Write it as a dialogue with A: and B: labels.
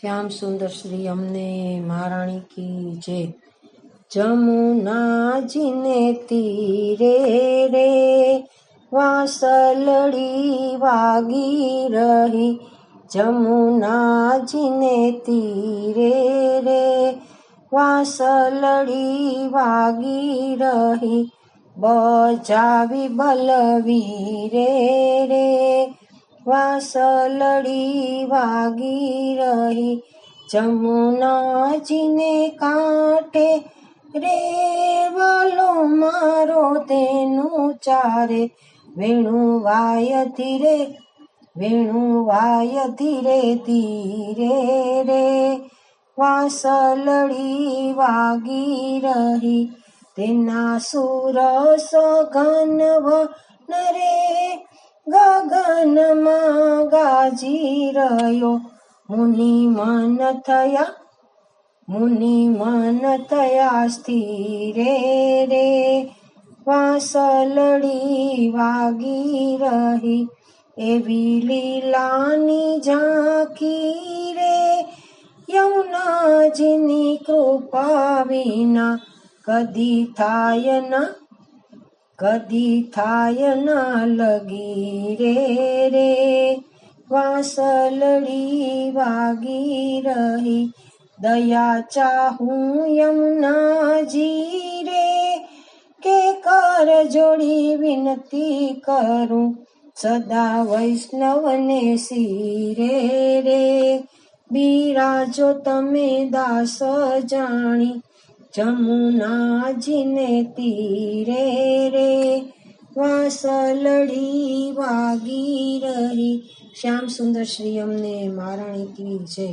A: શ્યામ સુંદર શ્રી અમને મહારાણી કી જય. જમુનાજીને તીરે રે, વાસલડી વાગી રહી. જમુનાજીને તીરે રે, વાસલડી વાગી રહી. બજાવી બલવીરે રે વાસલડી વાગી રહી. જમુનાજીને કાંઠે રેવાલો મારો તેનું ચારે. વેણું વાય ધીરે, વેણું વાય ધીરે ધીરે રે. વાસલડી વાગી રહી. તેના સુરસ ઘનવ નરે ગગનમાં ગાજી રહ્યો મુનિ મન થયા મુનિ મન થયા સ્થિરે રે વાસલડી વાગી રહી એવી લીલાની ઝાંખી રે યમુનાજીની કૃપા વિના કદી થાય ના કદી થાય ના લગી રે રે વાસલડી વાગી રહી દયા ચાહું યમુનાજી રે કે કર જોડી વિનતી કરું સદા વૈષ્ણવને શિરે રે બિરાજો તમે દાસ જાણી જમુનાજીને તીરે રે વાસલડી વાગી રહી શ્યામ સુંદર શ્રી અમને મહારાણી કી જય